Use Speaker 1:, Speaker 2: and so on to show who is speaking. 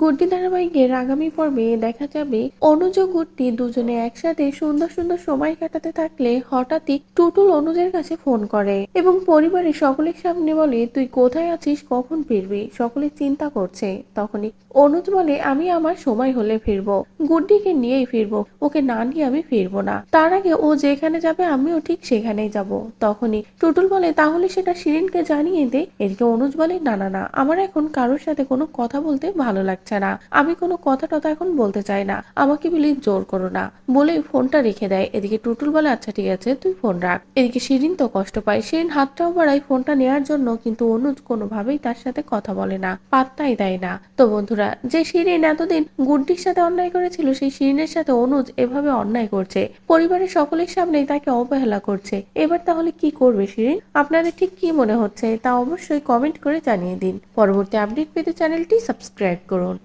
Speaker 1: গুড্ডি ধারাবাহিকের আগামী পর্বে দেখা যাবে অনুজ গুড্ডি দুজনে একসাথে সুন্দর সুন্দর সময় কাটাতে থাকলে হঠাৎই টুটুল অনুজের কাছে ফোন করে এবং পরিবারের সকলের সামনে বলে, তুই কোথায় আছিস? কখন ফিরবি? সকলে চিন্তা করছে। তখনই অনুজ বলে, আমি আমার সময় হলে ফিরবো। গুড্ডিকে নিয়েই ফিরবো। ওকে না নিয়ে আমি ফিরবো না। তার আগে ও যেখানে যাবে, আমিও ঠিক সেখানেই যাব। তখনই টুটুল বলে, তাহলে সেটা শিরিনকে জানিয়ে দে। এদিকে অনুজ বলে, না না না। আমার এখন কারোর সাথে কোনো কথা বলতে ভালো লাগছে না। আমি কোনো কথা টথা এখন বলতে চাই না। আমাকে বলি জোর করো না। বলে ফোনটা রেখে দেয়। এদিকে টুটুল বলে আচ্ছা ঠিক আছে, তুই ফোন রাখ। এদিকে শিরিন তো কষ্ট পায়। শিরিন হাতটাও বাড়ায় ফোনটা নেওয়ার জন্য, কিন্তু অনুজ কোনোভাবেই তার সাথে কথা বলে না। পাত্তাই দেয় না। তো বন্ধুরা, যে শিরিন এতদিন গুড্ডির সাথে অন্যায় করেছিল, সেই শিরিনের সাথে অনুজ এভাবে অন্যায় করছে। পরিবারের সকলের সামনেই তাকে অবহেলা করছে। এবার তাহলে কি করবে শিরিন? আপনাদের ঠিক কি মনে হচ্ছে? তা অবশ্যই কমেন্ট করে জানিয়ে দিন। পরবর্তী আপডেট পেতে চ্যানেলটি সাবস্ক্রাইব করুন।